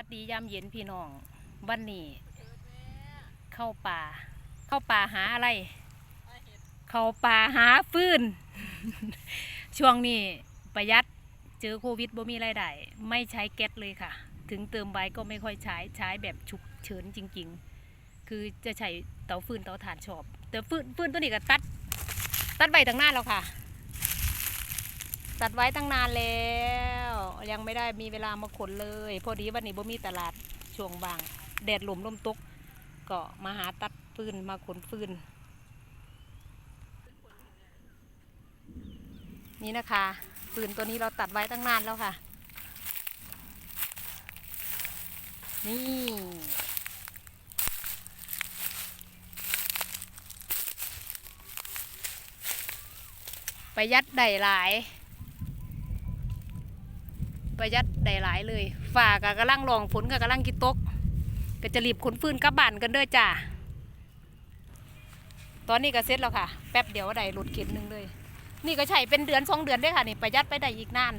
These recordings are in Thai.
วัดดียามเย็นพี่น้องวันนี้เข้าป่า เข้าป่าหาอะไร เข้าป่าหาฟืน ช่วงนี้ประหยัดเจอโควิดบ่มีรายได้ไม่ใช้แก๊สเลยค่ะ ถึงเติมไว้ก็ไม่ค่อยใช้ใช้แบบฉุกเฉินจริง ๆ คือจะใช้เตาฟืนเตาถ่านชอบ แต่ฟืนฟืนตัวนี้ก็ตัด ตัดไว้ตั้งนานแล้วค่ะ ตัดไว้ตั้งนานแล้ว ยังไม่ได้มีเวลามาขนเลย พอดีวันนี้บ่มีตลาดช่วงว่าง แดดหลมลมตกก็มาหาตัดฟืนมาขนฟืนนี่นะคะฟืนตัวนี้เราตัดไว้ตั้งนานแล้วค่ะ นี่ประหยัดได้หลาย ประหยัดได้หลายเลยฝ่ากะกำลังรองฝนกะกำลังกิตก ก็จะรีบขนฟืนกลับบ้านกันเด้อจ้าตอนนี้ก็เสร็จแล้วค่ะ แป๊บเดียวได้รถเข็นหนึ่งเลย นี่ก็ใช้เป็นเดือนสองเดือนได้ค่ะนี่ประหยัดไปได้อีกนาน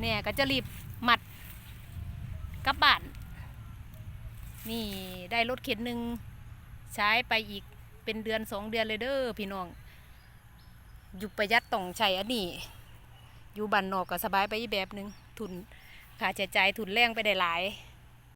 เนี่ยก็จะรีบหมัดกลับบ้าน นี่ได้รถเข็นหนึ่งใช้ไปอีกเป็นเดือนสองเดือนเลยเด้อพี่น้องอยู่ประหยัดต้องใช้อันนี้อยู่บ้านนอกก็สบายไปอีกแบบหนึ่ง ทุนค่าใช้จ่ายทุนแรงไปได้หลาย